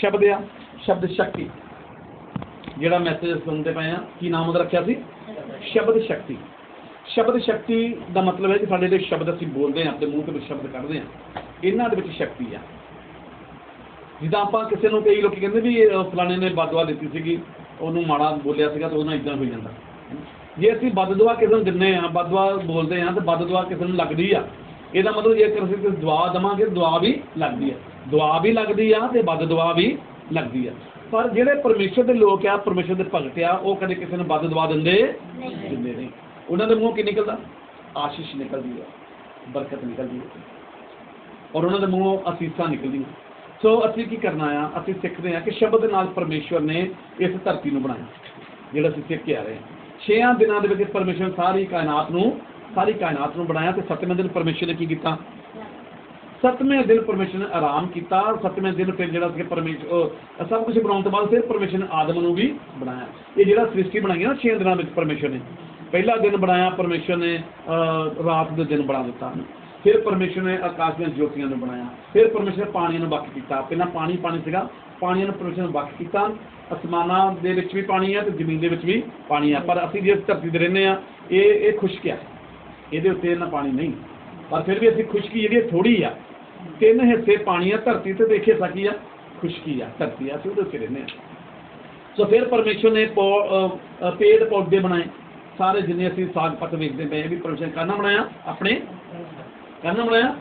ਸ਼ਬਦ ਆ, ਸ਼ਬਦ ਸ਼ਕਤੀ। ਜਿਹੜਾ ਮੈਸੇਜ ਸੁਣਦੇ ਪਏ ਆ, ਕੀ ਨਾਮ ਉਹਦਾ ਰੱਖਿਆ ਸੀ? ਸ਼ਬਦ ਸ਼ਕਤੀ। ਸ਼ਬਦ ਸ਼ਕਤੀ ਦਾ ਮਤਲਬ ਹੈ ਕਿ ਸਾਡੇ ਜਿਹੜੇ ਸ਼ਬਦ ਅਸੀਂ ਬੋਲਦੇ ਹਾਂ, ਆਪਣੇ ਮੂੰਹ ਤੋਂ ਸ਼ਬਦ ਕੱਢਦੇ ਹਾਂ। ਇਹਨਾਂ ਦੇ ਵਿੱਚ ਸ਼ਕਤੀ ਆ। ਜਿੱਦਾਂ ਆਪਾਂ ਕਿਸੇ ਨੂੰ ਕਈ ਲੋਕੀ ਕਹਿੰਦੇ ਵੀ ਫਲਾਣੇ ਨੇ ਬਦਦੁਆ ਦਿੱਤੀ ਸੀਗੀ, ਉਹਨੂੰ ਮਾੜਾ ਬੋਲਿਆ ਸੀਗਾ ਤਾਂ ਉਹਨਾਂ ਇਦਾਂ ਹੋ ਜਾਂਦਾ। ਜੇ ਅਸੀਂ ਬਦਦੁਆ ਕਿਸੇ ਨੂੰ ਦਿੰਨੇ ਆ ਬਦਦੁਆ ਬੋਲਦੇ ਆ ਤੇ ਬਦਦੁਆ ਕਿਸੇ ਨੂੰ ਲੱਗਦੀ ਆ। ਇਹਦਾ ਮਤਲਬ ਜੇਕਰ ਅਸੀਂ ਕਿਸੇ ਦੁਆ ਦਵਾਂਗੇ ਦੁਆ ਵੀ ਲੱਗਦੀ ਆ। ਦੁਆ ਵੀ ਲੱਗਦੀ ਆ ਤੇ ਬਦਦੁਆ ਵੀ ਲੱਗਦੀ ਆ। ਪਰ ਜਿਹੜੇ ਪਰਮੇਸ਼ਰ ਦੇ ਲੋਕ ਆ ਪਰਮੇਸ਼ਰ ਦੇ ਭਗਤ ਆ ਉਹ ਕਦੇ ਕਿਸੇ ਨੂੰ ਬਦਦੁਆ ਦਿੰਦੇ ਦਿੰਦੇ ਨਹੀਂ। ਉਹਨਾਂ ਦੇ ਮੂੰਹੋਂ ਕੀ ਨਿਕਲਦਾ? ਆਸ਼ੀਸ਼ ਨਿਕਲਦੀ ਹੈ ਬਰਕਤ ਨਿਕਲਦੀ ਹੈ ਔਰ ਉਹਨਾਂ ਦੇ ਮੂੰਹੋਂ ਅਸੀਸਾਂ ਨਿਕਲਦੀਆਂ। ਸੋ ਅਸੀਂ ਕੀ ਕਰਨਾ ਆ? ਅਸੀਂ ਸਿੱਖਦੇ ਆ ਕਿ ਸ਼ਬਦ ਨਾਲ ਪਰਮੇਸ਼ਵਰ ਨੇ ਇਸ ਧਰਤੀ ਨੂੰ ਬਣਾਇਆ ਜਿਹੜਾ ਅਸੀਂ ਸਿੱਖ ਕੇ ਆ ਰਹੇ ਹਾਂ। ਛੇਆਂ ਦਿਨਾਂ ਦੇ ਵਿੱਚ ਪਰਮੇਸ਼ਵਰ ਸਾਰੀ ਕਾਇਨਾਤ ਨੂੰ ਸਾਰੀ ਕਾਇਨਾਤ ਨੂੰ ਬਣਾਇਆ ਤੇ ਸੱਤਵੇਂ ਦਿਨ ਪਰਮੇਸ਼ਵਰ ਨੇ ਕੀ ਕੀਤਾ? ਸੱਤਵੇਂ ਦਿਨ ਪਰਮੇਸ਼ਵਰ ਨੇ ਆਰਾਮ ਕੀਤਾ, ਸੱਤਵੇਂ ਦਿਨ ਫਿਰ ਜਿਹੜਾ ਸੀ ਪਰਮੇਸ਼ਵਰ ਸਭ ਕੁਝ ਬਣਾਉਣ ਤੋਂ ਬਾਅਦ ਫਿਰ ਪਰਮੇਸ਼ਵਰ ਨੇ ਆਦਮ ਨੂੰ ਵੀ ਬਣਾਇਆ। ਇਹ ਜਿਹੜਾ ਸ੍ਰਿਸ਼ਟੀ ਬਣਾਈ ਨਾ ਛੇ ਦਿਨਾਂ ਵਿੱਚ ਪਰਮੇਸ਼ਵਰ ਨੇ। ਪਹਿਲਾ ਦਿਨ ਬਣਾਇਆ ਪਰਮੇਸ਼ਵਰ ਨੇ ਰਾਤ ਦੇ ਦਿਨ ਬਣਾ ਦਿੱਤਾ। ਫਿਰ ਪਰਮੇਸ਼ਵਰ ਨੇ ਆਕਾਸ਼ ਦੀਆਂ ਜੋਤੀਆਂ ਨੂੰ ਬਣਾਇਆ। ਫਿਰ ਪਰਮੇਸ਼ਵਰ ਨੇ ਪਾਣੀ ਨੂੰ ਵੱਖ ਕੀਤਾ। ਪਹਿਲਾਂ ਪਾਣੀ ਪਾਣੀ ਸੀਗਾ। ਪਾਣੀ ਨੂੰ ਪਰਮੇਸ਼ਵਰ ਨੇ ਵੱਖ ਕੀਤਾ। ਅਸਮਾਨਾਂ ਦੇ ਵਿੱਚ ਵੀ ਪਾਣੀ ਹੈ ਤੇ ਜ਼ਮੀਨ ਦੇ ਵਿੱਚ ਵੀ ਪਾਣੀ ਹੈ। ਪਰ ਅਸੀਂ ਜਿਸ ਧਰਤੀ ਤੇ ਰਹਿੰਦੇ ਆ ਇਹ ਇਹ ਖੁਸ਼ਕ ਹੈ। ਇਹਦੇ ਉੱਤੇ ਇਹਨਾਂ ਪਾਣੀ ਨਹੀਂ। ਪਰ ਫਿਰ ਵੀ ਅਸੀਂ ਖੁਸ਼ਕੀ ਜਿਹੜੀ ਥੋੜੀ ਆ। ਤਿੰਨ ਹਿੱਸੇ ਪਾਣੀ ਆ, ਧਰਤੀ ਤੇ ਦੇਖੇ ਸਕੀ ਆ? ਖੁਸ਼ਕੀ ਆ, ਧਰਤੀ ਆ, ਅਸੀਂ ਉਹਦੇ ਉੱਤੇ ਰਹਿੰਦੇ ਆ ਸੋ ਫਿਰ ਪਰਮੇਸ਼ਵਰ ਨੇ ਪੌ- ਪੇੜ ਪੌਦੇ ਬਣਾਏ। ਸਾਰੇ ਜਿੰਨੇ ਅਸੀਂ ਸਾਗ ਪੱਤ ਵੇਖਦੇ ਪਏ ਵੀ ਪਰਮੇਸ਼ਵਰ ਕਾਹਨਾ ਬਣਾਇਆ? ਆਪਣੇ? ਕਾਹਨਾ ਬਣਾਇਆ?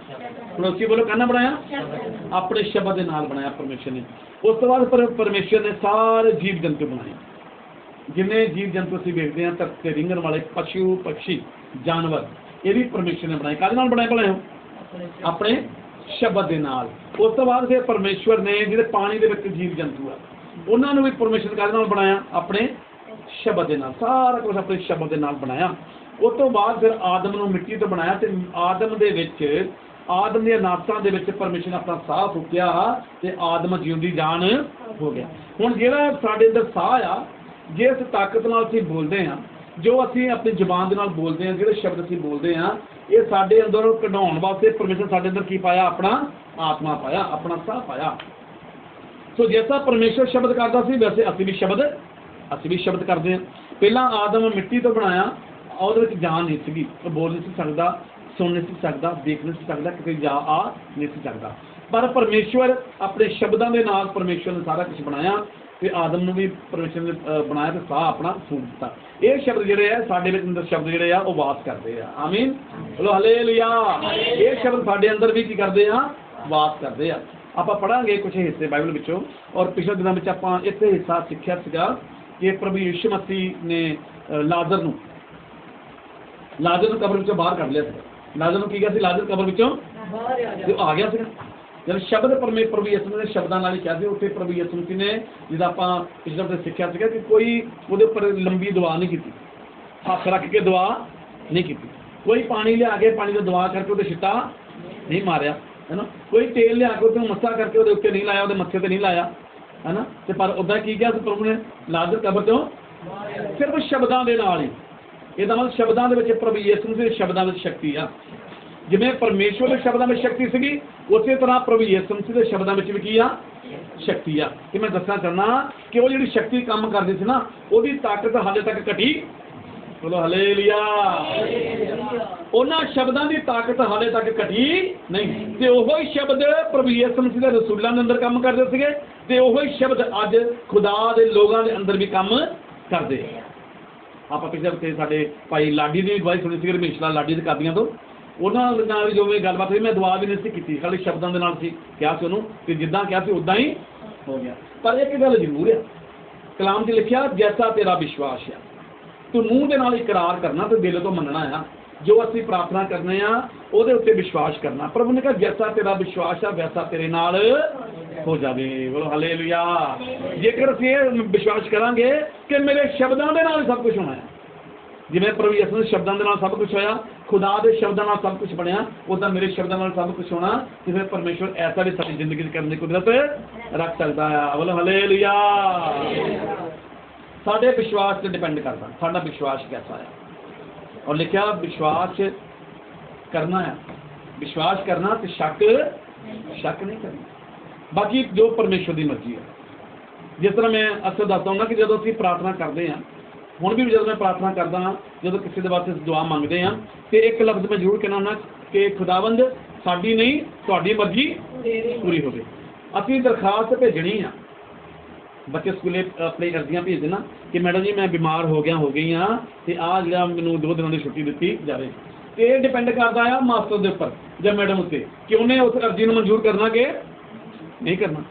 ਪੜੋਸੀ ਬੋਲੋ ਕਾਹਨਾਂ ਬਣਾਇਆ? ਆਪਣੇ ਸ਼ਬਦ ਦੇ ਨਾਲ ਬਣਾਇਆ ਪਰਮੇਸ਼ਵਰ ਨੇ। ਉਸ ਤੋਂ ਬਾਅਦ ਪਰ- ਪਰਮੇਸ਼ਵਰ ਨੇ ਸਾਰੇ ਜੀਵ ਜੰਤੂ ਬਣਾਏ। ਜਿੰਨੇ ਜੀਵ ਜੰਤੂ ਅਸੀਂ ਵੇਖਦੇ ਹਾਂ, ਧਰਤੀ ਤੇ ਰਿੰਗਣ ਵਾਲੇ ਪਸ਼ੂ ਪੰਛੀ ਜਾਨਵਰ। ਇਹ ਵੀ ਪਰਮੇਸ਼ਵਰ ਨੇ ਬਣਾਏ। ਕਾਹਦੇ ਨਾਲ ਬਣਾਏ ਭਲਾ ਹੋ ਆਪਣੇ ਸ਼ਬਦ ਦੇ ਨਾਲ। ਉਸ ਤੋਂ ਬਾਅਦ ਫਿਰ ਪਰਮੇਸ਼ਵਰ ਨੇ ਜਿਹੜੇ ਪਾਣੀ ਦੇ ਵਿੱਚ ਜੀਵ ਜੰਤੂ ਆ, ਉਹਨਾਂ ਨੂੰ ਵੀ ਪਰਮੇਸ਼ਵਰ ਕਾਹਦੇ ਨਾਲ ਬਣਾਇਆ? ਆਪਣੇ ਸ਼ਬਦ ਦੇ ਨਾਲ। ਸਾਰਾ ਕੁਝ ਆਪਣੇ ਸ਼ਬਦ ਦੇ ਨਾਲ ਬਣਾਇਆ। ਉਸ ਤੋਂ ਬਾਅਦ ਫਿਰ ਆਦਮ ਨੂੰ ਮਿੱਟੀ ਤੋਂ ਬਣਾਇਆ ਤੇ ਆਦਮ ਦੇ ਵਿੱਚ, ਆਦਮ ਦੇ ਨਾਸਾਂ ਦੇ ਵਿੱਚ ਪਰਮੇਸ਼ਰ ਨੇ ਆਪਣਾ ਸਾਹ ਫੂਕਿਆ ਤੇ ਆਦਮ ਜਿਉਂਦੀ ਜਾਨ ਹੋ ਗਿਆ। ਹੁਣ ਜਿਹੜਾ ਸਾਡੇ ਅੰਦਰ ਸਾਹ ਆ, ਜਿਸ ਤਾਕਤ ਨਾਲ ਅਸੀਂ ਬੋਲਦੇ ਹਾਂ ਜੋ ਅਸੀਂ ਆਪਣੀ ਜ਼ੁਬਾਨ ਦੇ ਨਾਲ ਬੋਲਦੇ ਹਾਂ, ਜਿਹੜੇ ਸ਼ਬਦ ਅਸੀਂ ਬੋਲਦੇ ਹਾਂ, ਇਹ ਸਾਡੇ ਅੰਦਰ ਕਢਾਉਣ ਵਾਸਤੇ ਪਰਮੇਸ਼ਰ ਸਾਡੇ ਅੰਦਰ ਕੀ ਪਾਇਆ? ਆਪਣਾ ਆਤਮਾ ਪਾਇਆ, ਆਪਣਾ ਸਾਹ ਪਾਇਆ। ਸੋ ਜੈਸਾ ਪਰਮੇਸ਼ਰ ਸ਼ਬਦ ਕਰਦਾ ਸੀ, ਵੈਸੇ ਅਸੀਂ ਵੀ ਸ਼ਬਦ, ਅਸੀਂ ਵੀ ਸ਼ਬਦ ਕਰਦੇ ਹਾਂ। ਪਹਿਲਾਂ ਆਦਮ ਮਿੱਟੀ ਤੋਂ ਬਣਾਇਆ, ਉਹਦੇ ਵਿੱਚ ਜਾਨ ਨਹੀਂ ਸੀਗੀ। ਉਹ ਬੋਲ ਨਹੀਂ ਸੀ ਸਕਦਾ, ਸੁਣ ਨਹੀਂ ਸੀ ਸਕਦਾ, ਦੇਖ ਨਹੀਂ ਸੀ ਸਕਦਾ, ਕਿਤੇ ਜਾ ਆ ਨਹੀਂ ਸੀ ਸਕਦਾ। ਪਰ ਪਰਮੇਸ਼ਵਰ ਆਪਣੇ ਸ਼ਬਦਾਂ ਦੇ ਨਾਲ ਪਰਮੇਸ਼ਵਰ ਨੇ ਸਾਰਾ ਕੁਝ ਬਣਾਇਆ। ਤੇ ਆਦਮ ਨੂੰ ਵੀ ਪਰਮੇਸ਼ਵਰ ਨੇ ਬਣਾਇਆ ਤੇ ਸਾਹ ਆਪਣਾ ਫੂਕ ਦਿੱਤਾ। ਇਹ ਸ਼ਬਦ ਜਿਹੜੇ ਆ ਸਾਡੇ ਵਿੱਚ ਅੰਦਰ ਸ਼ਬਦ ਜਿਹੜੇ ਆ ਉਹ ਵਾਸ ਕਰਦੇ ਆ। ਆਮੀਨ? ਬੋਲੋ ਹਲੇਲੂਇਆ। ਇਹ ਸ਼ਬਦ ਸਾਡੇ ਅੰਦਰ ਵੀ ਕੀ ਕਰਦੇ ਆ? ਵਾਸ ਕਰਦੇ ਆ। ਆਪਾਂ ਪੜਾਂਗੇ ਕੁਝ ਹਿੱਸੇ ਬਾਈਬਲ ਵਿੱਚੋਂ ਔਰ ਪਿਛਲੇ ਦਿਨਾਂ ਵਿੱਚ ਆਪਾਂ ਇੱਥੇ ਹਿੱਸਾ ਸਿੱਖਿਆ ਸੀਗਾ ਕਿ ਪ੍ਰਭੂ ਯਿਸੂ ਮਸੀਹ ਨੇ ਲਾਜ਼ਰ ਨੂੰ ਲਾਜ਼ਰ ਨੂੰ ਕਬਰ ਵਿੱਚੋਂ ਬਾਹਰ ਕੱਢ ਲਿਆ ਸੀ ਲਾਜ਼ਰ ਨੂੰ ਕੀ ਗਿਆ ਸੀ? ਲਾਜ਼ਰ ਕਬਰ ਵਿੱਚੋਂ ਤੇ ਉਹ ਆ ਗਿਆ ਸੀਗਾ। ਜਦ ਸ਼ਬਦ ਪਰਮੇ ਪ੍ਰਭੂ ਯਿਸੂ ਨੇ ਸ਼ਬਦਾਂ ਨਾਲ ਹੀ ਕਿਹਾ ਸੀ ਉੱਥੇ ਪ੍ਰਭੂ ਯਿਸੂ ਮਸੀਹ ਨੇ ਜਿਹਦਾ ਆਪਾਂ ਪਿਛਲੇ ਹਫ਼ਤੇ ਸਿੱਖਿਆ ਸੀਗਾ ਕਿ ਕੋਈ ਉਹਦੇ ਉੱਪਰ ਲੰਬੀ ਦੁਆ ਨਹੀਂ ਕੀਤੀ। ਹੱਥ ਰੱਖ ਕੇ ਦੁਆ ਨਹੀਂ ਕੀਤੀ। ਕੋਈ ਪਾਣੀ ਲਿਆ ਕੇ ਪਾਣੀ ਤੋਂ ਦੁਆ ਕਰਕੇ ਉਹਦੇ ਛਿੱਟਾ ਨਹੀਂ ਮਾਰਿਆ, ਹੈਨਾ? ਕੋਈ ਤੇਲ ਲਿਆ ਕੇ ਉਹਦੇ ਮੱਥਾ ਕਰਕੇ ਉਹਦੇ ਉੱਤੇ ਨਹੀਂ ਲਾਇਆ, ਉਹਦੇ ਮੱਥੇ ਤੇ ਨਹੀਂ ਲਾਇਆ, ਹੈਨਾ? ਤੇ ਪਰ ਉਦਾਂ ਕੀ ਕਿਹਾ ਸੀ ਪ੍ਰਭੂ ਨੇ? ਲਾਜ਼ਰ ਕਬਰ ਤੋਂ? ਸਿਰਫ ਸ਼ਬਦਾਂ ਦੇ ਨਾਲ ਹੀ। ਇਹਦਾ ਮਤਲਬ ਸ਼ਬਦਾਂ ਦੇ ਵਿੱਚ ਪ੍ਰਭੂ ਯਿਸੂ ਦੇ ਸ਼ਬਦਾਂ ਵਿੱਚ ਸ਼ਕਤੀ ਆ। ਜਿਵੇਂ ਪਰਮੇਸ਼ਵਰ ਦੇ ਸ਼ਬਦਾਂ ਵਿੱਚ ਸ਼ਕਤੀ ਸੀਗੀ, ਉਸੇ ਤਰ੍ਹਾਂ ਪ੍ਰਭੂ ਯਿਸੂ ਮਸੀਹ ਦੇ ਸ਼ਬਦਾਂ ਵਿੱਚ ਵੀ ਕੀ ਆ? ਸ਼ਕਤੀ ਆ। ਤੇ ਮੈਂ ਦੱਸਣਾ ਚਾਹੁੰਦਾ ਕਿ ਉਹ ਜਿਹੜੀ ਸ਼ਕਤੀ ਕੰਮ ਕਰਦੀ ਸੀ ਨਾ, ਉਹਦੀ ਤਾਕਤ ਹਾਲੇ ਤੱਕ ਘਟੀ। ਬੋਲੋ ਹਲੇਲੂਇਆ। ਉਹਨਾਂ ਸ਼ਬਦਾਂ ਦੀ ਤਾਕਤ ਹਾਲੇ ਤੱਕ ਘਟੀ ਨਹੀਂ। ਤੇ ਉਹੋ ਹੀ ਸ਼ਬਦ ਪ੍ਰਭੂ ਯਿਸੂ ਮਸੀਹ ਦੇ ਰਸੂਲਾਂ ਦੇ ਅੰਦਰ ਕੰਮ ਕਰਦੇ ਸੀਗੇ ਤੇ ਉਹੋ ਹੀ ਸ਼ਬਦ ਅੱਜ ਖੁਦਾ ਦੇ ਲੋਕਾਂ ਦੇ ਅੰਦਰ ਵੀ ਕੰਮ ਕਰਦੇ ਆਪਾਂ ਪਿਛਲੇ ਹਫ਼ਤੇ ਸਾਡੇ ਭਾਈ ਲਾਡੀ ਦੀ ਅਗਵਾਈ ਸੁਣੀ ਸੀ ਰਮੇਸ਼ ਲਾਡੀ ਦੇ ਕਾਦੀਆਂ ਤੋਂ। ਉਹਨਾਂ ਨਾਲ ਵੀ ਜਿਵੇਂ ਗੱਲਬਾਤ ਹੋਈ, ਮੈਂ ਦੁਆ ਵੀ ਨਹੀਂ ਸੀ ਕੀਤੀ। ਖਾਲੀ ਸ਼ਬਦਾਂ ਦੇ ਨਾਲ ਸੀ, ਕਿਹਾ ਸੀ ਉਹਨੂੰ ਤੇ ਜਿੱਦਾਂ ਕਿਹਾ ਸੀ ਉਦਾਂ ਹੀ ਹੋ ਗਿਆ। ਪਰ ਇੱਕ ਗੱਲ ਜ਼ਰੂਰ ਆ। ਕਲਾਮ 'ਚ ਲਿਖਿਆ, ਜੈਸਾ ਤੇਰਾ ਵਿਸ਼ਵਾਸ ਆ, ਤੂੰ ਮੂੰਹ ਦੇ ਨਾਲ ਇਕਰਾਰ ਕਰਨਾ ਤੇ ਦਿਲ ਤੋਂ ਮੰਨਣਾ ਆ। ਜੋ ਅਸੀਂ ਪ੍ਰਾਰਥਨਾ ਕਰਨੇ ਆ, ਉਹਦੇ ਉੱਤੇ ਵਿਸ਼ਵਾਸ ਕਰਨਾ। ਪ੍ਰਭੂ ਨੇ ਕਿਹਾ, ਜੈਸਾ ਤੇਰਾ ਵਿਸ਼ਵਾਸ ਆ, ਵੈਸਾ ਤੇਰੇ ਨਾਲ ਹੋ ਜਾਵੇ। ਬੋਲੋ ਹਾਲੇਲੂਇਆ ਜੇਕਰ ਅਸੀਂ ਇਹ ਵਿਸ਼ਵਾਸ ਕਰਾਂਗੇ ਕਿ ਮੇਰੇ ਸ਼ਬਦਾਂ ਦੇ ਨਾਲ ਸਭ ਕੁਝ ਹੋਣਾ ਹੈ ਜਿਵੇਂ ਪ੍ਰਭੂ ਸ਼ਬਦਾਂ ਦੇ ਨਾਲ ਸਭ ਕੁਝ ਹੋਇਆ, ਖੁਦਾ ਦੇ ਸ਼ਬਦਾਂ ਨਾਲ ਸਭ ਕੁਝ ਬਣਿਆ ਉਦਾਂ ਮੇਰੇ ਸ਼ਬਦਾਂ ਨਾਲ ਸਭ ਕੁਝ ਹੋਣਾ ਤੇ ਫਿਰ ਪਰਮੇਸ਼ਵਰ ਐਸਾ ਵੀ ਸਾਡੀ ਜ਼ਿੰਦਗੀ 'ਚ ਕਰਨ ਦੀ ਕੁਦਰਤ ਰੱਖ ਸਕਦਾ ਆ। ਬੋਲੋ ਹਾਲੇਲੂਇਆ ਸਾਡੇ ਵਿਸ਼ਵਾਸ ਤੇ ਡਿਪੈਂਡ ਕਰਦਾ, ਸਾਡਾ ਵਿਸ਼ਵਾਸ ਕਿਹਦਾ ਆ? ਔਰ ਲਿਖਿਆ, ਵਿਸ਼ਵਾਸ ਕਰਨਾ ਹੈ ਵਿਸ਼ਵਾਸ ਕਰਨਾ ਤੇ ਸ਼ੱਕ ਸ਼ੱਕ ਨਹੀਂ ਕਰਨਾ। ਬਾਕੀ ਜੋ ਪਰਮੇਸ਼ਰ ਦੀ ਮਰਜ਼ੀ ਹੈ ਜਿਸ ਤਰ੍ਹਾਂ ਮੈਂ ਅਕਸਰ ਦੱਸਦਾ ਹੁੰਦਾ ਕਿ ਜਦੋਂ ਅਸੀਂ ਪ੍ਰਾਰਥਨਾ ਕਰਦੇ ਹਾਂ ਹੁਣ ਵੀ ਜਦੋਂ ਮੈਂ ਪ੍ਰਾਰਥਨਾ ਕਰਦਾ ਹਾਂ, ਜਦੋਂ ਕਿਸੇ ਦੇ ਵਾਸਤੇ ਦੁਆ ਮੰਗਦੇ ਹਾਂ, ਤੇ ਇੱਕ ਲਫ਼ਜ਼ ਮੈਂ ਜ਼ਰੂਰ ਕਹਿਣਾ ਹੁੰਦਾ ਕਿ ਖੁਦਾਵੰਦ ਸਾਡੀ ਨਹੀਂ, ਤੁਹਾਡੀ ਮਰਜ਼ੀ ਪੂਰੀ ਹੋਵੇ। ਅਸੀਂ ਦਰਖਾਸਤ ਭੇਜਣੀ ਆ। ਬੱਚੇ ਸਕੂਲੇ ਆਪਣੀ ਅਰਜ਼ੀਆਂ ਭੇਜ ਦੇਣਾ ਕਿ ਮੈਡਮ ਜੀ, ਮੈਂ ਬਿਮਾਰ ਹੋ ਗਿਆ, ਹੋ ਗਈ ਆ ਤੇ ਆ ਜਿਹੜਾ ਮੈਨੂੰ ਦੋ ਦਿਨਾਂ ਦੀ ਛੁੱਟੀ ਦਿੱਤੀ ਜਾਵੇ। ਤੇ ਇਹ ਡਿਪੈਂਡ ਕਰਦਾ ਆ ਮਾਸਟਰ ਦੇ ਉੱਪਰ ਜਾਂ ਮੈਡਮ ਉੱਤੇ ਕਿ ਉਹਨੇ ਉਸ ਅਰਜ਼ੀ ਨੂੰ ਮਨਜ਼ੂਰ ਕਰਨਾ ਕਿ ਨਹੀਂ ਕਰਨਾ।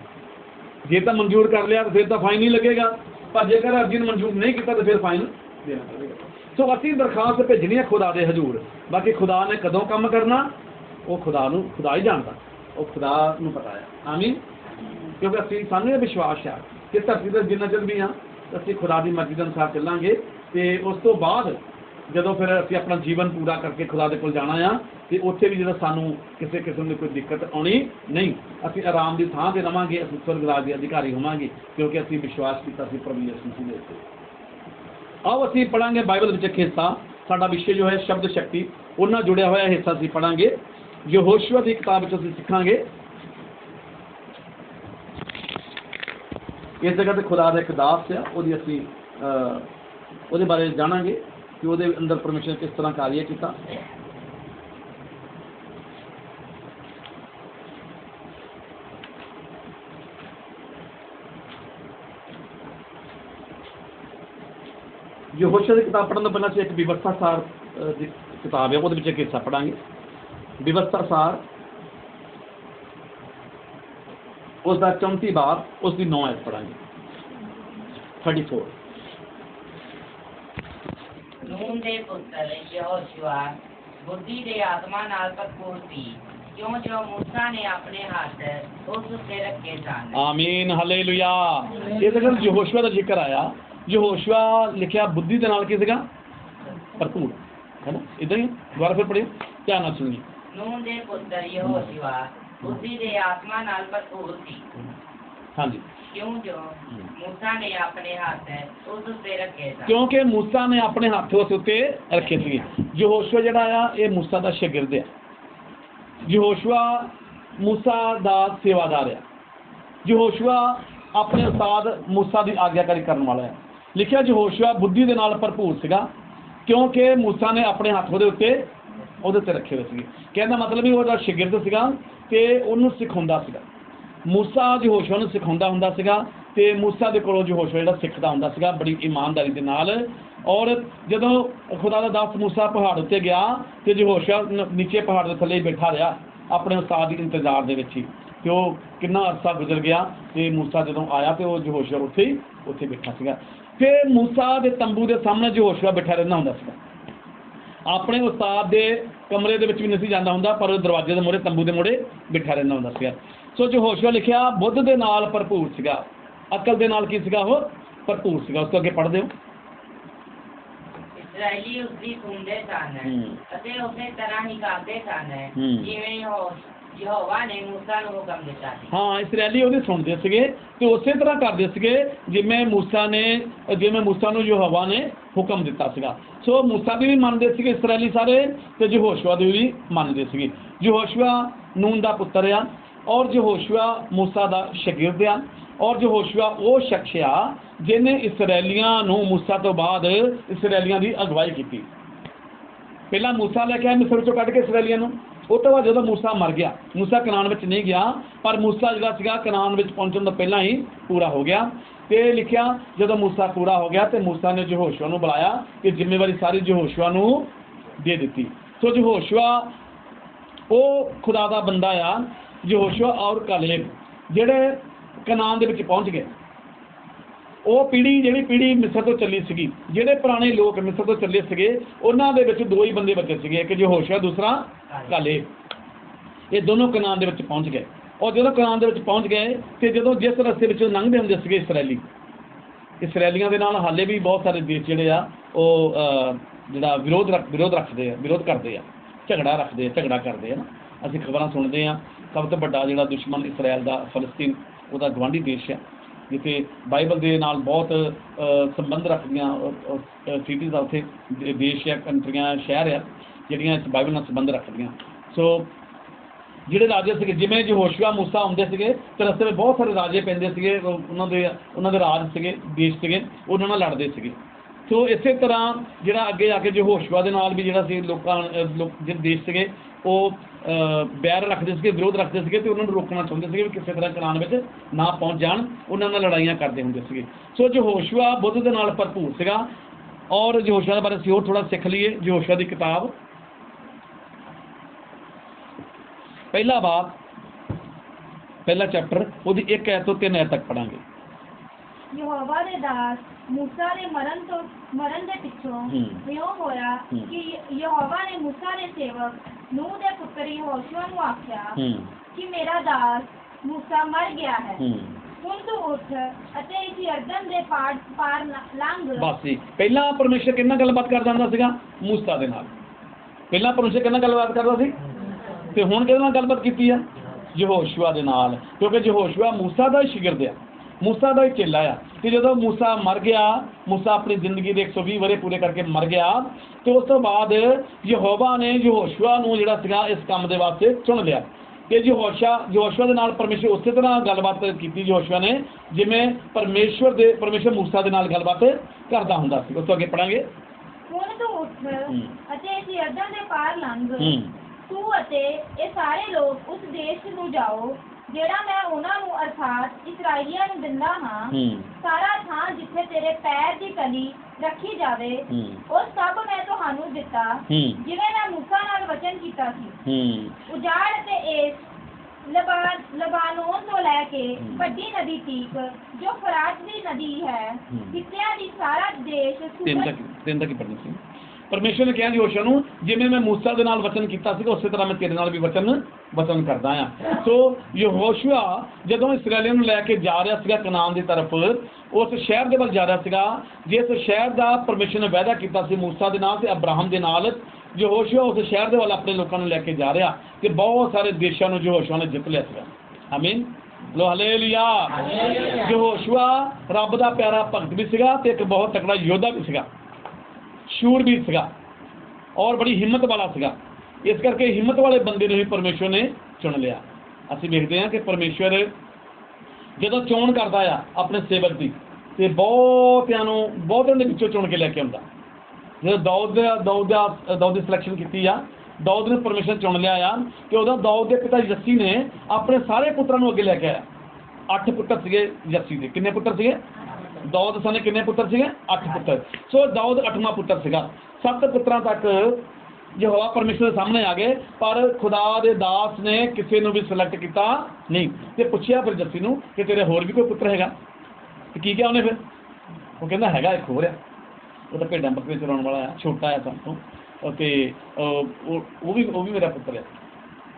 ਜੇ ਤਾਂ ਮਨਜ਼ੂਰ ਕਰ ਲਿਆ ਤਾਂ ਫਿਰ ਤਾਂ ਫਾਈਨ ਹੀ ਲੱਗੇਗਾ। ਪਰ ਜੇਕਰ ਅਰਜ਼ੀ ਨੂੰ ਮਨਜ਼ੂਰ ਨਹੀਂ ਕੀਤਾ ਤਾਂ ਫਿਰ ਫਾਈਨ ਦੇਣਾ ਪਵੇਗਾ ਸੋ ਅਸੀਂ ਦਰਖਾਸਤ ਭੇਜਣੀ ਹੈ ਖੁਦਾ ਦੇ ਹਜ਼ੂਰ। ਬਾਕੀ ਖੁਦਾ ਨੇ ਕਦੋਂ ਕੰਮ ਕਰਨਾ, ਉਹ ਖੁਦਾ ਨੂੰ, ਖੁਦਾ ਹੀ ਜਾਣਦਾ। ਉਹ ਖੁਦਾ ਨੂੰ ਪਤਾ ਹੈ। ਆਮੀਨ। ਕਿਉਂਕਿ ਅਸੀਂ, ਸਾਨੂੰ ਇਹ ਵਿਸ਼ਵਾਸ ਹੈ ਕਿ ਧਰਤੀ ਤੇ ਜਿੰਨਾ ਚਿਰ ਵੀ ਹਾਂ, ਅਸੀਂ ਖੁਦਾ ਦੀ ਮਰਜ਼ੀ ਦੇ ਅਨੁਸਾਰ ਚੱਲਾਂਗੇ ਤੇ ਉਸ ਤੋਂ ਬਾਅਦ ਜਦੋਂ ਫਿਰ ਅਸੀਂ ਆਪਣਾ ਜੀਵਨ ਪੂਰਾ ਕਰਕੇ ਖੁਦਾ ਦੇ ਕੋਲ ਜਾਣਾ ਆ ਤੇ ਉੱਥੇ ਵੀ ਜਿਹੜਾ ਸਾਨੂੰ ਕਿਸੇ ਕਿਸਮ ਦੀ ਕੋਈ ਦਿੱਕਤ ਆਉਣੀ ਨਹੀਂ, ਅਸੀਂ ਆਰਾਮ ਦੀ ਥਾਂ ਤੇ ਰਵਾਂਗੇ, ਅਸੀਂ ਸਵਰਗ ਦੇ ਅਧਿਕਾਰੀ ਹੋਵਾਂਗੇ, ਕਿਉਂਕਿ ਅਸੀਂ ਵਿਸ਼ਵਾਸ ਕੀਤਾ ਸੀ ਪ੍ਰਭੂ ਯਿਸੂ ਮਸੀਹ ਦੇ ਉੱਤੇ। ਆਓ ਅਸੀਂ ਪੜਾਂਗੇ ਬਾਈਬਲ ਵਿੱਚ ਇੱਕ ਹਿੱਸਾ, ਸਾਡਾ ਵਿਸ਼ੇ ਜੋ ਹੈ ਸ਼ਬਦ ਸ਼ਕਤੀ, ਉਹਨਾਂ ਜੁੜਿਆ ਹੋਇਆ ਹਿੱਸਾ ਅਸੀਂ ਪੜਾਂਗੇ ਯਹੋਸ਼ੂਆ ਦੀ ਕਿਤਾਬ ਵਿੱਚ ਅਸੀਂ ਸਿੱਖਾਂਗੇ। ਇਸ ਜਗ੍ਹਾ ਤੇ ਖੁਦਾ ਦਾ ਇੱਕ ਦਾਸ ਆ, ਉਹਦੀ ਅਸੀਂ ਉਹਦੇ ਬਾਰੇ ਜਾਣਾਂਗੇ। ਕਿ ਉਹਦੇ ਅੰਦਰ ਪਰਮੇਸ਼ਰ ਕਿਸ ਤਰ੍ਹਾਂ ਕਾਰਿਆ ਕੀਤਾ? ਯਹੋਸ਼ੂਆ ਦੀ ਕਿਤਾਬ ਪੜ੍ਹਨ ਤੋਂ ਪਹਿਲਾਂ ਅਸੀਂ ਇੱਕ ਵਿਵਸਥਾ ਸਾਰ ਦੀ ਕਿਤਾਬ ਹੈ, ਉਹਦੇ ਵਿੱਚ ਇੱਕ ਹਿੱਸਾ ਪੜਾਂਗੇ ਵਿਵਸਥਾ ਸਾਰ ਉਸ ਦਾ 34 ਬਾਰ ਉਸ ਦੀ 9 ਐਤ ਪੜਾਂਗੇ 34 ਨੂਨ ਦੇ ਪੁੱਤਰ ਯਹੋਸ਼ੂਆ ਬੁੱਧੀ ਦੇ ਆਤਮਾ ਨਾਲ ਭਰਪੂਰ ਸੀ। ਕਿਉਂ ਜੋ ਮੂਸਾ ਨੇ ਆਪਣੇ ਹੱਥ ਉਸ ਉੱਤੇ ਰੱਖੇ ਸਨ। ਆਮੀਨ ਹਾਲੇਲੂਇਆ। ਇਹ ਤਾਂ ਯਹੋਸ਼ੂਆ ਦਾ ਜ਼ਿਕਰ ਆਇਆ। ਯਹੋਸ਼ੂਆ ਲਿਖਿਆ ਬੁੱਧੀ ਦੇ ਨਾਲ ਕੀ ਸੀਗਾ? ਭਰਪੂਰ। ਹੈ ਨਾ? ਇਦਾਂ ਹੀ? ਦੁਬਾਰਾ ਫਿਰ ਪੜਿਓ ਧਿਆਨ ਨਾਲ ਸੁਣੀਏ। ਨੂਨ ਦੇ ਪੁੱਤਰ ਯਹੋਸ਼ੂਆ ਬੁੱਧੀ ਦੇ ਆਤਮਾ ਨਾਲ ਭਰਪੂਰ ਸੀ। ਹਾਂਜੀ। ਕਿਉਂ ਜੋ ਮੂਸਾ ਨੇ ਆਪਣੇ ਹੱਥ ਉਸ ਉੱਤੇ ਰੱਖੇ ਸਨ ਕਿਉਂਕਿ ਮੂਸਾ ਨੇ ਆਪਣੇ ਹੱਥ ਉਸ ਉੱਤੇ ਰੱਖੇ ਸੀਗੇ। ਯਹੋਸ਼ੂਆ ਜਿਹੜਾ ਆ ਇਹ ਮੂਸਾ ਦਾ ਸ਼ਾਗਿਰਦ ਆ। ਯਹੋਸ਼ੂਆ ਮੂਸਾ ਦਾ ਸੇਵਾਦਾਰ ਆ। ਯਹੋਸ਼ੂਆ ਆਪਣੇ ਉਸਤਾਦ ਮੂਸਾ ਦੀ ਆਗਿਆਕਾਰੀ ਕਰਨ ਵਾਲਾ ਹੈ ਲਿਖਿਆ ਯਹੋਸ਼ੂਆ ਬੁੱਧੀ ਦੇ ਨਾਲ ਭਰਪੂਰ ਸੀਗਾ ਕਿਉਂਕਿ ਮੂਸਾ ਨੇ ਆਪਣੇ ਹੱਥ ਉਹਦੇ ਉੱਤੇ ਉਹਦੇ ਉੱਤੇ ਰੱਖੇ ਹੋਏ ਸੀਗੇ। ਕਹਿੰਦਾ ਮਤਲਬ ਵੀ ਉਹਦਾ ਸ਼ਾਗਿਰਦ ਸੀਗਾ ਤੇ ਉਹਨੂੰ ਸਿਖਾਉਂਦਾ ਸੀਗਾ। ਮੂਸਾ ਯਹੋਸ਼ੂਆ ਨੂੰ ਸਿਖਾਉਂਦਾ ਹੁੰਦਾ ਸੀਗਾ ਤੇ ਮੂਸਾ ਦੇ ਕੋਲੋਂ ਯਹੋਸ਼ੂਆ ਜਿਹੜਾ ਸਿੱਖਦਾ ਹੁੰਦਾ ਸੀਗਾ, ਬੜੀ ਇਮਾਨਦਾਰੀ ਦੇ ਨਾਲ। ਔਰ ਜਦੋਂ ਖੁਦਾ ਦਾ ਦਾਸ ਮੂਸਾ ਪਹਾੜ ਉੱਤੇ ਗਿਆ ਤੇ ਯਹੋਸ਼ੂਆ ਨੀਚੇ ਪਹਾੜ ਦੇ ਥੱਲੇ ਬੈਠਾ ਰਿਹਾ, ਆਪਣੇ ਉਸਤਾਦ ਦੇ ਇੰਤਜ਼ਾਰ ਦੇ ਵਿੱਚ ਹੀ। ਤੇ ਉਹ ਕਿੰਨਾ ਅਰਸਾ ਗੁਜ਼ਰ ਗਿਆ ਤੇ ਮੂਸਾ ਜਦੋਂ ਆਇਆ ਤੇ ਉਹ ਯਹੋਸ਼ੂਆ ਉੱਥੇ ਹੀ, ਉੱਥੇ ਬੈਠਾ ਸੀਗਾ। ਫਿਰ ਮੂਸਾ ਦੇ ਤੰਬੂ ਦੇ ਸਾਹਮਣੇ ਯਹੋਸ਼ੂਆ ਬੈਠਾ ਰਹਿੰਦਾ ਹੁੰਦਾ ਸੀਗਾ। ਆਪਣੇ ਉਸਤਾਦ ਦੇ ਕਮਰੇ ਦੇ ਵਿੱਚ ਵੀ ਨਹੀਂ ਜਾਂਦਾ ਹੁੰਦਾ ਪਰ ਦਰਵਾਜ਼ੇ ਦੇ ਮੋਰੇ ਤੰਬੂ ਦੇ ਮੋਰੇ ਬਿਠਾ ਰਹਿੰਦਾ ਹੁੰਦਾ ਸੀਗਾ। ਸੋ ਜੋ ਹੋਸ਼ਵਾ ਲਿਖਿਆ ਬੁੱਧ ਦੇ ਨਾਲ ਭਰਪੂਰ ਸੀਗਾ। ਅਕਲ ਦੇ ਨਾਲ ਕੀ ਸੀਗਾ ਉਹ? ਭਰਪੂਰ ਸੀਗਾ। ਉਸ ਤੋਂ ਅੱਗੇ ਪੜ੍ਹਦੇ ਹੋ। ਇਸرائیਲੀ ਉਸ ਦੀ ਸੁਣਦੇ ਸਨ ਅਤੇ ਉਸੇ ਤਰ੍ਹਾਂ ਹੀ ਕਰਦੇ ਸਨ। ਜਿਵੇਂ ਹੋਸ਼ ਹਾਂ ਇਸرائیਲੀ ਉਹਦੇ ਸੁਣਦੇ ਸੀਗੇ ਤੇ ਉਸੇ ਤਰ੍ਹਾਂ ਕਰਦੇ ਸੀਗੇ ਜਿਵੇਂ موسی ਨੇ, ਜਿਵੇਂ موسی ਨੂੰ ਯਹੋਵਾ ਨੇ ਹੁਕਮ ਦਿੱਤਾ ਸੀਗਾ। ਸੋ موسی ਦੇ ਵੀ ਮੰਨਦੇ ਸੀਗੇ ਇਸرائیਲੀ ਸਾਰੇ ਤੇ ਯਹੋਸ਼ੂਆ ਦੇ ਵੀ ਮੰਨਦੇ ਸੀਗੇ। ਯਹੋਸ਼ੂਆ ਨੂਨ ਦਾ ਪੁੱਤਰ ਆ ਔਰ ਯਹੋਸ਼ੂਆ موسی ਦਾ ਸ਼ਾਗਿਰਦ ਆ ਔਰ ਯਹੋਸ਼ੂਆ ਉਹ ਸ਼ਖਸ ਆ ਜਿਨੇ ਇਸرائیਲੀਆਂ ਨੂੰ موسی ਤੋਂ ਬਾਅਦ ਇਸرائیਲੀਆਂ ਦੀ ਅਗਵਾਈ ਕੀਤੀ। ਪਹਿਲਾਂ موسی ਲੈ ਕੇ ਆਇਆ ਮਿਸਰ ਚੋਂ ਕੱਢ ਕੇ ਇਸرائیਲੀਆਂ ਨੂੰ। ਉਹ ਤੋਂ ਬਾਅਦ ਜਦੋਂ ਮੂਸਾ ਮਰ ਗਿਆ, ਮੂਸਾ ਕਨਾਨ ਵਿੱਚ ਨਹੀਂ ਗਿਆ, ਪਰ ਮੂਸਾ ਜਿਹੜਾ ਸੀਗਾ ਕਨਾਨ ਵਿੱਚ ਪਹੁੰਚਣ ਤੋਂ ਪਹਿਲਾਂ ਹੀ ਪੂਰਾ ਹੋ ਗਿਆ ਤੇ ਲਿਖਿਆ ਜਦੋਂ ਮੂਸਾ ਪੂਰਾ ਹੋ ਗਿਆ ਤੇ ਮੂਸਾ ਨੇ ਯਹੋਸ਼ੂਆ ਨੂੰ ਬੁਲਾਇਆ ਕਿ ਜ਼ਿੰਮੇਵਾਰੀ ਸਾਰੀ ਯਹੋਸ਼ੂਆ ਨੂੰ ਦੇ ਦਿੱਤੀ। ਸੋ ਯਹੋਸ਼ੂਆ, ਉਹ ਖੁਦਾ ਦਾ ਬੰਦਾ ਆ, ਯਹੋਸ਼ੂਆ ਔਰ ਕਾਲੇਬ, ਜਿਹੜੇ ਕਨਾਨ ਦੇ ਵਿੱਚ ਪਹੁੰਚ ਗਏ। ਉਹ ਪੀੜੀ ਜਿਹੜੀ ਪੀੜੀ ਮਿਸਰ ਤੋਂ ਚੱਲੀ ਸੀਗੀ, ਜਿਹੜੇ ਪੁਰਾਣੇ ਲੋਕ ਮਿਸਰ ਤੋਂ ਚੱਲੇ ਸੀਗੇ, ਉਹਨਾਂ ਦੇ ਵਿੱਚ ਦੋ ਹੀ ਬੰਦੇ ਬਚੇ ਸੀਗੇ, ਇੱਕ ਯਹੋਸ਼ਾ ਦੂਸਰਾ ਕਾਲੇ ਇਹ ਦੋਨੋਂ ਕਨਾਨ ਦੇ ਵਿੱਚ ਪਹੁੰਚ ਗਏ। ਔਰ ਜਦੋਂ ਕਨਾਨ ਦੇ ਵਿੱਚ ਪਹੁੰਚ ਗਏ, ਤੇ ਜਦੋਂ ਜਿਸ ਰਸਤੇ ਵਿੱਚੋਂ ਲੰਘਦੇ ਹੁੰਦੇ ਸੀਗੇ ਇਸرائیਲੀ ਇਸرائیਲੀਆਂ ਦੇ ਨਾਲ ਹਾਲੇ ਵੀ ਬਹੁਤ ਸਾਰੇ ਦੇਸ਼ ਜਿਹੜੇ ਆ, ਉਹ ਜਿਹੜਾ ਵਿਰੋਧ ਵਿਰੋਧ ਰੱਖਦੇ ਆ, ਵਿਰੋਧ ਕਰਦੇ ਆ, ਝਗੜਾ ਰੱਖਦੇ ਆ, ਝਗੜਾ ਕਰਦੇ ਆ ਨਾ। ਅਸੀਂ ਖਬਰਾਂ ਸੁਣਦੇ ਆ, ਸਭ ਤੋਂ ਵੱਡਾ ਜਿਹੜਾ ਦੁਸ਼ਮਣ ਇਸਰਾਇਲ ਦਾ ਫਲਸਤੀਨ, ਉਹਦਾ ਗਵਾਂਢੀ ਦੇਸ਼ ਹੈ ਜਿੱਥੇ ਬਾਈਬਲ ਦੇ ਨਾਲ ਬਹੁਤ ਸੰਬੰਧ ਰੱਖਦੀਆਂ ਸਿਟੀਜ਼ ਆ ਉੱਥੇ ਦੇਸ਼ ਆ ਕੰਟਰੀਆਂ ਸ਼ਹਿਰ ਆ, ਜਿਹੜੀਆਂ ਇਸ ਬਾਈਬਲ ਨਾਲ ਸੰਬੰਧ ਰੱਖਦੀਆਂ। ਸੋ ਜਿਹੜੇ ਰਾਜੇ ਸੀਗੇ, ਜਿਵੇਂ ਯਹੋਸ਼ੂਆ, ਮੂਸਾ ਆਉਂਦੇ ਸੀਗੇ, ਤੇ ਰਸਤੇ ਵਿੱਚ ਬਹੁਤ ਸਾਰੇ ਰਾਜੇ ਪੈਂਦੇ ਸੀਗੇ ਉਹਨਾਂ ਦੇ ਉਹਨਾਂ ਦੇ ਰਾਜ ਸੀਗੇ, ਦੇਸ਼ ਸੀਗੇ, ਉਹਨਾਂ ਨਾਲ ਲੜਦੇ ਸੀਗੇ। ਸੋ ਇਸੇ ਤਰ੍ਹਾਂ ਜਿਹੜਾ ਅੱਗੇ ਜਾ ਕੇ ਯਹੋਸ਼ੂਆ ਦੇ ਨਾਲ ਵੀ ਜਿਹੜਾ ਸੀ, ਲੋਕਾਂ ਲੋਕ, ਜਿਹੜੇ ਦੇਸ਼ ਸੀਗੇ, ਉਹ ਬੈਰ ਰੱਖਦੇ ਸੀਗੇ ਵਿਰੋਧ ਰੱਖਦੇ ਸੀਗੇ ਤੇ ਉਹਨਾਂ ਨੂੰ ਰੋਕਣਾ ਚਾਹੁੰਦੇ ਸੀਗੇ ਵੀ ਕਿਸੇ ਤਰ੍ਹਾਂ ਕਨਾਨ ਵਿੱਚ ਨਾ ਪਹੁੰਚ ਜਾਣ ਉਹਨਾਂ ਨਾਲ ਲੜਾਈਆਂ ਕਰਦੇ ਹੁੰਦੇ ਸੀਗੇ ਸੋ ਯਹੋਸ਼ੂਆ ਬੁੱਧ ਦੇ ਨਾਲ ਭਰਪੂਰ ਸੀਗਾ ਔਰ ਯਹੋਸ਼ੂਆ ਦੇ ਬਾਰੇ ਅਸੀਂ ਹੋਰ ਥੋੜਾ ਸਿੱਖ ਲਈਏ ਯਹੋਸ਼ੂਆ ਦੀ ਕਿਤਾਬ ਪਹਿਲਾ ਬਾਤ ਪਹਿਲਾ ਚੈਪਟਰ ਉਹਦੀ 1 ਐਤ ਤੋਂ 3 ਐਤ ਤੱਕ ਪੜਾਂਗੇ ਯਹੋਵਾ ਦੇ ਦਾਸ ਮੂਸਾ ਦੇ ਮਰਨ ਤੋਂ ਮਰਨ ਦੇ ਪਿੱਛੋਂ ਹੂੰ। ਇਉਂ ਹੋਇਆ। ਕਿ ਯਹੋਵਾ ਨੇ ਮੂਸਾ ਦੇ ਸੇਵਕ ਨੂਹ ਦੇ ਪੁੱਤਰ ਯਹੋਸ਼ੂਆ ਨੂੰ ਆਖਿਆ ਹੂੰ। ਕਿ ਮੇਰਾ ਦਾਸ ਮੂਸਾ ਮਰ ਗਿਆ ਹੈ। ਹੂੰ। ਹੁਣ ਤੂੰ ਉੱਠ ਅਤੇ ਇਸ ਯਰਦਨ ਦੇ ਪਾਰ ਪਾਰ ਲ- ਲੰਘ। ਬਸ ਜੀ। ਪਹਿਲਾਂ ਪਰਮੇਸ਼ਰ ਕਿੰਨਾ ਗੱਲਬਾਤ ਕਰਦਾ ਹੁੰਦਾ ਸੀਗਾ? ਮੂਸਾ ਦੇ ਨਾਲ। ਪਹਿਲਾਂ ਪਰਮੇਸ਼ਰ ਕਿੰਨਾ ਗੱਲਬਾਤ ਕਰਦਾ ਸੀ? ਤੇ ਹੁਣ ਕਿਹਦੇ ਨਾਲ ਗੱਲਬਾਤ ਕੀਤੀ ਆ? ਯਹੋਸ਼ੂਆ ਦੇ ਨਾਲ। ਕਿਉਂਕਿ ਯਹੋਸ਼ੂਆ ਮੂਸਾ ਦਾ ਹੀ ਸ਼ਾਗਿਰਦ ਆ। ਮੂਸਾ ਦਾ ਹੀ ਚੇਲਾ ਆ। ਤੇ ਜਦੋਂ ਮੂਸਾ ਮਰ ਗਿਆ ਮੂਸਾ ਆਪਣੀ ਜ਼ਿੰਦਗੀ ਦੇ 120 ਵਰੇ ਪੂਰੇ ਕਰਕੇ ਮਰ ਗਿਆ ਤੇ ਉਸ ਤੋਂ ਬਾਅਦ ਯਹੋਵਾ ਨੇ ਯਹੋਸ਼ੂਆ ਨੂੰ ਜਿਹੜਾ ਸੀਗਾ ਇਸ ਕੰਮ ਦੇ ਵਾਸਤੇ ਚੁਣ ਲਿਆ। ਕਿ ਯਹੋਸ਼ਾ ਯਹੋਸ਼ੂਆ ਦੇ ਨਾਲ ਪਰਮੇਸ਼ਰ ਉਸੇ ਤਰ੍ਹਾਂ ਗੱਲਬਾਤ ਕੀਤੀ ਯਹੋਸ਼ੂਆ ਨੇ ਜਿਵੇਂ ਪਰਮੇਸ਼ਵਰ ਦੇ ਪਰਮੇਸ਼ਰ ਮੂਸਾ ਦੇ ਨਾਲ ਗੱਲਬਾਤ ਕਰਦਾ ਹੁੰਦਾ ਸੀ। ਉਸ ਤੋਂ ਅੱਗੇ ਪੜਾਂਗੇ। ਹੁਣ ਤੂੰ ਉੱਠ। ਅਤੇ ਇਸ ਯਰਦਨ ਦੇ ਪਾਰ ਲੰਘ। ਤੂੰ ਅਤੇ ਇਹ ਸਾਰੇ ਲੋਕ ਉਸ ਦੇਸ਼ ਨੂੰ ਜਾਓ। ਜਿਹੜਾ ਮੈਂ ਉਹਨਾਂ ਨੂੰ ਅਰਥਾਤ ਇਸਰਾਏਲੀਆਂ ਨੂੰ ਦਿੰਦਾ ਹਾਂ ਹੂੰ। ਸਾਰਾ ਥਾਂ ਜਿੱਥੇ ਤੇਰੇ ਪੈਰ ਦੀ ਕਲੀ ਰੱਖੀ ਜਾਵੇ ਹੂੰ। ਉਹ ਸਭ ਮੈਂ ਤੁਹਾਨੂੰ ਦਿੱਤਾ ਹੂੰ। ਜਿਵੇਂ ਮੈਂ ਮੂਸਾ ਨਾਲ ਵਚਨ ਕੀਤਾ ਸੀ। ਹੂੰ। ਉਜਾੜ ਤੇ ਇਸ ਲਬਾਨ ਲਬਾਨੋਨ ਤੋਂ ਲੈ ਕੇ। ਵੱਡੀ ਨਦੀ ਤੀਕ ਜੋ ਫਰਾਤ ਦੀ ਨਦੀ ਹੈ ਹੂੰ। ਹਿੱਸਿਆਂ ਦੀ ਸਾਰਾ ਦੇਸ਼ ਤਿੰਨ ਸੂਰਜ ਤੱਕ ਤਿੰਨ ਤੱਕ ਹੀ ਪੜ੍ਹਨੀ ਸੀ। ਪਰਮੇਸ਼ਰ ਨੇ ਕਿਹਾ ਯਹੋਸ਼ੂਆ ਨੂੰ ਜਿਵੇਂ ਮੈਂ ਮੂਸਾ ਦੇ ਨਾਲ ਵਚਨ ਕੀਤਾ ਸੀਗਾ ਉਸੇ ਤਰ੍ਹਾਂ ਮੈਂ ਤੇਰੇ ਨਾਲ ਵੀ ਵਚਨ ਵਚਨ ਕਰਦਾ ਆ। ਸੋ ਯਹੋਸ਼ੂਆ ਜਦੋਂ ਇਸਰਾਏਲੀਆਂ ਨੂੰ ਲੈ ਕੇ ਜਾ ਰਿਹਾ ਸੀਗਾ ਕਨਾਨ ਦੀ ਤਰਫ ਉਸ ਸ਼ਹਿਰ ਦੇ ਵੱਲ ਜਾ ਰਿਹਾ ਸੀਗਾ ਜਿਸ ਸ਼ਹਿਰ ਦਾ ਪਰਮੇਸ਼ਰ ਨੇ ਵਾਅਦਾ ਕੀਤਾ ਸੀ ਮੂਸਾ ਦੇ ਨਾਲ ਤੇ ਅਬਰਾਹਮ ਦੇ ਨਾਲ ਯਹੋਸ਼ੂਆ ਉਸ ਸ਼ਹਿਰ ਦੇ ਵੱਲ ਆਪਣੇ ਲੋਕਾਂ ਨੂੰ ਲੈ ਕੇ ਜਾ ਰਿਹਾ ਤੇ ਬਹੁਤ ਸਾਰੇ ਦੇਸ਼ਾਂ ਨੂੰ ਯਹੋਸ਼ੂਆ ਨੇ ਜਿੱਤ ਲਿਆ ਸੀਗਾ। ਆਮੀਨ ਲੋ ਹਲੇਲੂਇਆ ਯਹੋਸ਼ੂਆ ਰੱਬ ਦਾ ਪਿਆਰਾ ਭਗਤ ਵੀ ਸੀਗਾ ਤੇ ਇੱਕ ਬਹੁਤ ਤਕੜਾ ਯੋਧਾ ਵੀ ਸੀਗਾ। ਸ਼ੂਰਬੀਰ ਸੀਗਾ। ਔਰ ਬੜੀ ਹਿੰਮਤ ਵਾਲਾ ਸੀਗਾ। ਇਸ ਕਰਕੇ ਹਿੰਮਤ ਵਾਲੇ ਬੰਦੇ ਨੂੰ ਹੀ ਪਰਮੇਸ਼ਵਰ ਨੇ ਚੁਣ ਲਿਆ। ਅਸੀਂ ਵੇਖਦੇ ਹਾਂ ਕਿ ਪਰਮੇਸ਼ਵਰ ਜਦੋਂ ਚੋਣ ਕਰਦਾ ਆ ਆਪਣੇ ਸੇਵਕ ਦੀ, ਤੇ ਬਹੁਤਿਆਂ ਨੂੰ, ਬਹੁਤਿਆਂ ਦੇ ਵਿੱਚੋਂ ਚੁਣ ਕੇ ਲੈ ਕੇ ਆਉਂਦਾ। ਜਦੋਂ ਦਾਊਦ ਦਾ ਦਾਊਦ ਦਾ ਦਾਊਦ ਦੀ ਸਿਲੈਕਸ਼ਨ ਕੀਤੀ ਆ, ਦਾਊਦ ਨੇ ਪਰਮੇਸ਼ਰ ਚੁਣ ਲਿਆ ਆ ਕਿ ਉਹਦਾ ਦਾਊਦ ਦੇ ਪਿਤਾ ਯੱਸੀ ਨੇ ਆਪਣੇ ਸਾਰੇ ਪੁੱਤਰਾਂ ਨੂੰ ਅੱਗੇ ਲੈ ਕੇ ਆਇਆ। ਅੱਠ ਪੁੱਤਰ ਸੀਗੇ ਯੱਸੀ ਦੇ। ਕਿੰਨੇ ਪੁੱਤਰ ਸੀਗੇ? ਦਾਊਦ ਸਨੇ ਕਿੰਨੇ ਪੁੱਤਰ ਸੀਗੇ? ਅੱਠ ਪੁੱਤਰ। ਸੋ ਦਾਊਦ ਅੱਠਵਾਂ ਪੁੱਤਰ ਸੀਗਾ। ਸੱਤ ਪੁੱਤਰਾਂ ਤੱਕ ਯਹੋਵਾ ਪਰਮੇਸ਼ਰ ਦੇ ਸਾਹਮਣੇ ਆ ਗਏ, ਪਰ ਖੁਦਾ ਦੇ ਦਾਸ ਨੇ ਕਿਸੇ ਨੂੰ ਵੀ ਸਿਲੈਕਟ ਕੀਤਾ ਨਹੀਂ। ਤੇ ਪੁੱਛਿਆ ਫਿਰ ਜੱਸੀ ਨੂੰ ਕਿ ਤੇਰੇ ਹੋਰ ਵੀ ਕੋਈ ਪੁੱਤਰ ਹੈਗਾ? ਤੇ ਕੀ ਕਿਹਾ ਉਹਨੇ ਫਿਰ? ਉਹ ਕਹਿੰਦਾ ਹੈਗਾ ਇੱਕ ਹੋਰ ਆ। ਉਹ ਤਾਂ ਭੇਡਾਂ ਬੱਕਰੇ ਚਰਾਉਣ ਵਾਲਾ ਆ, ਛੋਟਾ ਆ ਸਭ ਤੋਂ। ਅਤੇ ਉਹ, ਉਹ- ਉਹ ਵੀ ਉਹ ਵੀ ਮੇਰਾ ਪੁੱਤਰ ਹੈ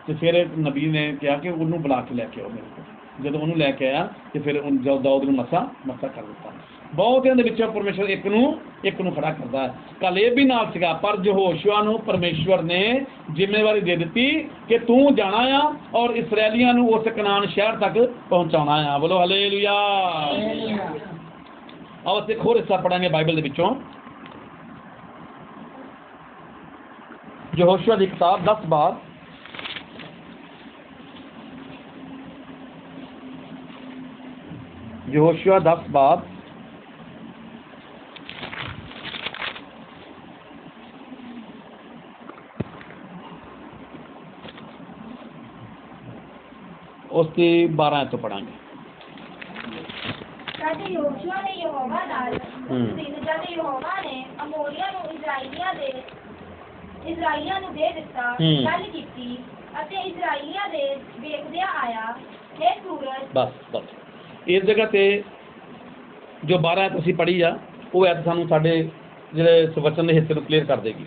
ਤੇ ਫਿਰ ਨਬੀ ਨੇ ਕਿਹਾ ਕਿ ਉਹਨੂੰ ਬੁਲਾ ਕੇ ਲੈ ਕੇ ਆਓ ਮੇਰੇ ਕੋਲ। ਜਦੋਂ ਉਹਨੂੰ ਲੈ ਕੇ ਆਇਆ ਤੇ ਫਿਰ ਉਹ ਦਾਊਦ ਨੂੰ ਮੱਸਾ ਮੱਸਾ ਕਰ ਦਿੱਤਾ। ਬਹੁਤਿਆਂ ਦੇ ਵਿੱਚੋਂ ਪਰਮੇਸ਼ਰ ਇੱਕ ਨੂੰ ਇੱਕ ਨੂੰ ਖੜਾ ਕਰਦਾ ਹੈ। ਕੱਲ ਇਹ ਵੀ ਨਾਲ ਸੀਗਾ, ਪਰ ਜਹੋਸ਼ੂਆ ਨੂੰ ਪਰਮੇਸ਼ਰ ਨੇ ਜ਼ਿੰਮੇਵਾਰੀ ਦੇ ਦਿੱਤੀ ਕਿ ਤੂੰ ਜਾਣਾ ਆ ਔਰ ਇਸرائیਲੀਆਂ ਨੂੰ ਉਸ ਕਨਾਨ ਸ਼ਹਿਰ ਤੱਕ ਪਹੁੰਚਾਉਣਾ ਆ। ਬੋਲੋ ਹalleluya। ਆਓ ਅਸੀਂ ਹੋਰ ਹਿੱਸਾ ਪੜਾਂਗੇ ਬਾਈਬਲ ਦੇ ਵਿੱਚੋਂ। ਜਹੋਸ਼ੂਆ ਦੀ ਕਿਤਾਬ 10 ਬਾਅਦ ਯਹੋਸ਼ੂਆ 10 ਬਾਰ ਉਸ 12 ਤੋਂ ਪੜਾਂਗੇ ਤਦ ਯਹੋਸ਼ੂਆ ਨੇ ਯਹੋਵਾ ਨਾਲ ਜਦ ਯਹੋਵਾ ਨੇ ਅਮੋਰੀਆਂ ਨੂੰ ਇਸਰਾਏਲੀਆਂ ਦੇ ਇਸਰਾਏਲੀਆਂ ਨੂੰ ਦੇ ਦਿੱਤਾ। ਗੱਲ ਕੀਤੀ ਅਤੇ ਇਸਰਾਏਲੀਆਂ ਦੇ ਵੇਖਦਿਆਂ ਆਇਆ हे ਸੂਰਜ ਬਸ ਬਸ। ਇਸ ਜਗ੍ਹਾ ਤੇ ਜੋ 12 ਤੁਸੀਂ ਪੜ੍ਹੀ ਆ, ਉਹ ਐਤ ਸਾਨੂੰ ਸਾਡੇ ਜਿਹੜੇ ਸਵਚਨ ਦੇ ਹਿੱਸੇ ਨੂੰ ਕਲੀਅਰ ਕਰ ਦੇਗੀ।